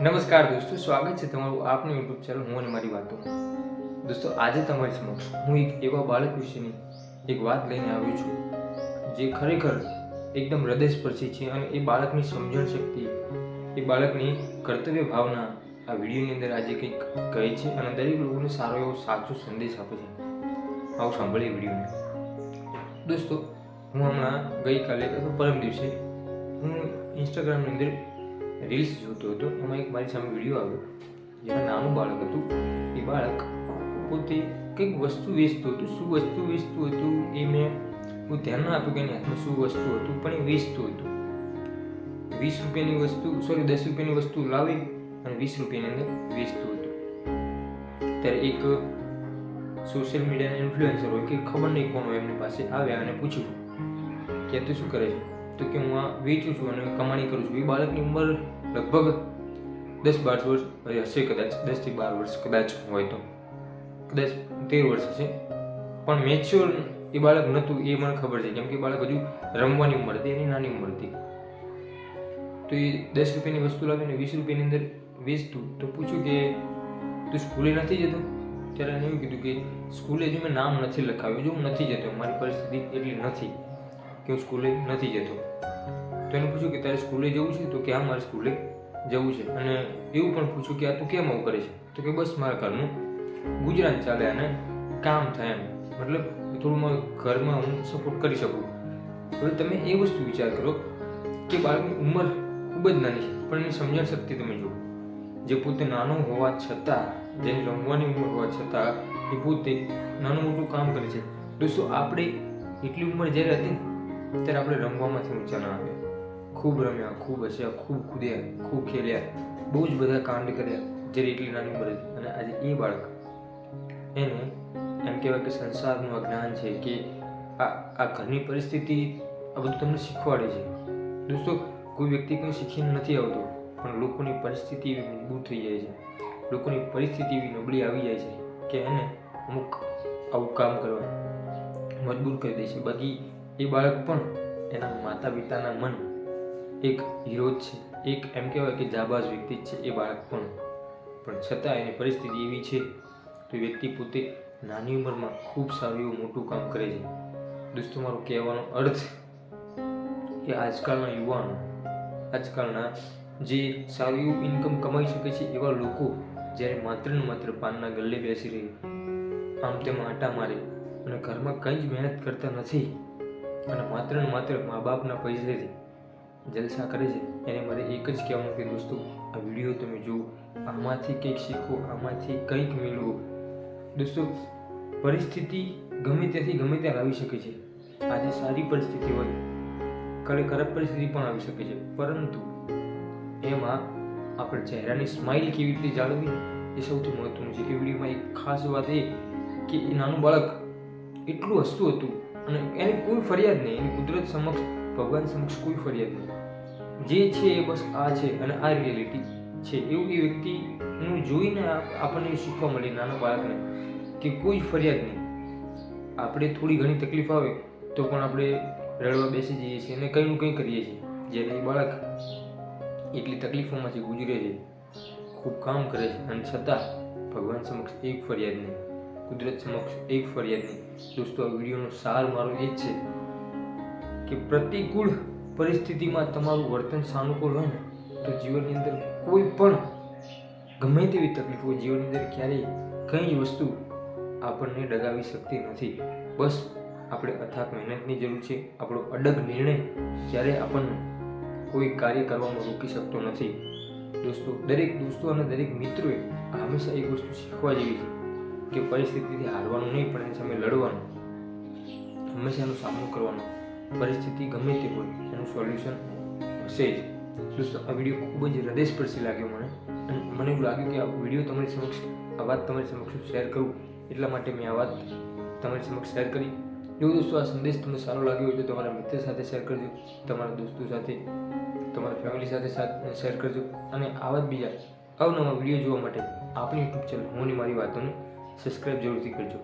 નમસ્કાર દોસ્તો, સ્વાગત છે તમારું આપનું યુટ્યુબ ચેનલ હું અને મારી વાતો. દોસ્તો, આજે તમારી સમક્ષ હું એક એવા બાળક વિશેની એક વાત લઈને આવ્યો છું, જે ખરેખર એકદમ હૃદયસ્પર્શી છે અને એ બાળકની સમજણ શક્તિ, એ બાળકની કર્તવ્ય ભાવના આ વિડીયોની અંદર આજે કંઈક કહે છે અને દરેક લોકોને સારો એવો સાચો સંદેશ આપે છે. આવું સાંભળીએ વિડીયોને. દોસ્તો, હું હમણાં ગઈકાલે, અથવા પરમ દિવસે હું ઇન્સ્ટાગ્રામની અંદર રીલ્સ જોતો હતો. એમાં એક મારી સામે વીડિયો આવ્યો જેમાં નાનું બાળક હતું. એ બાળક પોતે કંઈક વસ્તુ વેચતું હતું. શું વસ્તુ વેચતું હતું એ મેં હું ધ્યાન ના આપ્યું કે એની હાથમાં શું વસ્તુ હતું, પણ એ વેચતું હતું. વીસ રૂપિયાની વસ્તુ સોરી દસ રૂપિયાની વસ્તુ લાવી અને વીસ રૂપિયાની અંદર વેચતું હતું. ત્યારે એક સોશિયલ મીડિયાના ઇન્ફ્લુએન્સર હોય કે ખબર નહીં કોણ હોય એમની પાસે આવ્યા અને પૂછ્યું કે તું શું કરે છે? તો કે હું આ વેચું છું અને કમાણી કરું છું. એ બાળકની ઉંમર લગભગ દસ બાર વર્ષ હશે કદાચ. દસથી બાર વર્ષ, કદાચ હોય તો. કદાચ તેર વર્ષ હશે. પણ મેચ્યોર એ બાળક નહોતું, એ મને ખબર છે. કેમ કે બાળક હજુ રમવાની ઉંમર હતી, એની નાની ઉંમર હતી. તો એ દસ રૂપિયાની વસ્તુ લાવીને વીસ રૂપિયાની અંદર વેચતું. તો પૂછ્યું કે, તું સ્કૂલે નથી જતો? ત્યારે એને એવું કીધું કે, સ્કૂલે હજુ મેં નામ નથી લખાવ્યું. જો હું નથી જતો, મારી પરિસ્થિતિ એટલી નથી. કે હું સ્કૂલે નથી જતો. તો એને પૂછ્યું કે તારે સ્કૂલે જવું છે? તો કે હા, મારે સ્કૂલે જવું છે. અને એવું પણ પૂછ્યું કે આ તું કેમ આવું કરે છે? તો કે બસ મારા ઘરનું ગુજરાન ચાલે અને કામ થાય એમ. મતલબ થોડું મારું ઘરમાં હું સપોર્ટ કરી શકું. હવે તમે એ વસ્તુ વિચાર કરો કે બાળકની ઉંમર ખૂબ જ નાની છે, પણ એની સમજણ શક્તિ તમે જુઓ. જે પોતે નાનો હોવા છતાં જેની રમવાની ઉંમર હોવા છતાં, એ પોતે નાનું મોટું કામ કરે છે. દોસ્તો, આપણે એટલી ઉંમર જ્યારે હતી ત્યારે આપણે રમવામાંથી ઊંચા ના આવ્યા. ખૂબ રમ્યા, ખૂબ હસ્યા, ખૂબ કૂદ્યા, ખૂબ ખેલ્યા. બહુ જ બધા કાંડ કર્યા, જ્યારે એટલી નાની ઉંમર હતી. અને આજે એ બાળક એને એમ કહેવાય કે સંસારનું જ્ઞાન છે કે આ આ ઘરની પરિસ્થિતિ, આ બધું તમને શીખવાડે છે. દોસ્તો, કોઈ વ્યક્તિ કંઈ શીખીને નથી આવતો, પણ લોકોની પરિસ્થિતિ એવી મજબૂત થઈ જાય છે. લોકોની પરિસ્થિતિ એવી નબળી આવી જાય છે કે એને અમુક આવું કામ કરવા મજબૂર કરી દે છે. બાકી એ બાળક પણ એના માતા પિતાના મન એક હીરો છે. એક એમ કહેવાય કે જાબાઝ વ્યક્તિ છે એ બાળક પણ. પણ છતાં એની પરિસ્થિતિ એવી છે તો વ્યક્તિ પોતે નાની ઉંમરમાં ખૂબ સારું એવું મોટું કામ કરે છે. દોસ્તો, મારો કહેવાનો અર્થ કે આજકાલના યુવાનો, આજકાલના જે સારું એવું ઇન્કમ કમાઈ શકે છે એવા લોકો જ્યારે માત્ર ને માત્ર પાનના ગલ્લે બેસી રહી, આમ તેમ આટા મારે અને ઘરમાં કંઈ જ મહેનત કરતા નથી અને માત્ર ને માત્ર મા બાપના પૈસેથી જલસા કરે છે. એને મારે એક જ કહેવાનું કે દોસ્તો, આ વીડિયો તમે જુઓ, આમાંથી કંઈક શીખો, આમાંથી કંઈક મેળવો. દોસ્તો, પરિસ્થિતિ ગમે ત્યાંથી ગમે ત્યાં આવી શકે છે. આજે સારી પરિસ્થિતિ હોય, કાલે ખરાબ પરિસ્થિતિ પણ આવી શકે છે. પરંતુ એમાં આપણે ચહેરાની સ્માઇલ કેવી રીતે જાળવવી એ સૌથી મહત્વનું છે. કે વિડીયોમાં એક ખાસ વાત એ કે એ નાનું બાળક એટલું હસતું હતું અને એની કોઈ ફરિયાદ નહીં, એની કુદરત સમક્ષ, ભગવાન સમક્ષ કોઈ ફરિયાદ નહીં. જે છે એ બસ આ છે અને આ રિયાલિટી છે. એવું એ વ્યક્તિનું જોઈને આપણને શીખવા મળે નાના બાળકને, કે કોઈ ફરિયાદ નહીં. આપણે થોડી ઘણી તકલીફ આવે તો પણ આપણે રડવા બેસી જઈએ છીએ અને કંઈનું કંઈ કરીએ છીએ. જ્યારે એ બાળક એટલી તકલીફોમાંથી ગુજરે છે, ખૂબ કામ કરે છે અને છતાં ભગવાન સમક્ષ એક ફરિયાદ નહીં. કુદરત સમક્ષ એક ફરિયાદ નહીં. દોસ્તો, આ વિડીયોનો સાર મારો એ જ છે કે પ્રતિકૂળ પરિસ્થિતિમાં તમારું વર્તન સાનુકૂળ હોય ને, તો જીવનની અંદર કોઈ પણ ગમે તેવી તકલીફ હોય, જીવનની અંદર ક્યારેય કંઈ જ વસ્તુ આપણને ડગાવી શકતી નથી. બસ, આપણે અથાક મહેનતની જરૂર છે. આપણો અડગ નિર્ણય ક્યારે આપણને કોઈ કાર્ય કરવામાં રોકી શકતો નથી. દોસ્તો, દરેક દોસ્તો અને દરેક મિત્રોએ હંમેશા એક વસ્તુ શીખવા જેવી છે. કે પરિસ્થિતિથી હારવાનું નહીં, પણ એની સામે લડવાનું. હંમેશા એનો સામનો કરવાનો. પરિસ્થિતિ ગમે તે હોય, એનું સોલ્યુશન હશે જ. દોસ્તો, આ વીડિયો ખૂબ જ હૃદયસ્પર્શી લાગ્યો મને. અને મને એવું લાગ્યું કે આ વીડિયો તમારી સમક્ષ, આ વાત તમારી સમક્ષ શેર કરું. એટલા માટે મેં આ વાત તમારી સમક્ષ શેર કરી. જો દોસ્તો, આ સંદેશ તમને સારો લાગ્યો હોય તો તમારા મિત્ર સાથે શેર કરજો. તમારા દોસ્તો સાથે, તમારા ફેમિલી સાથે શેર કરજો. અને આવા જ બીજા અવનવા વીડિયો જોવા માટે આપણી યુટ્યુબ ચેનલ હું મારી વાતોને સબસ્ક્રાઈબ જરૂરથી કરજો.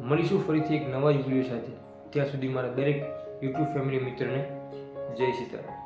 મળીશું ફરીથી એક નવા જ વીડિયો સાથે. ત્યાં સુધી મારા દરેક યુટ્યુબ ફેમિલી મિત્રને જય સીતારામ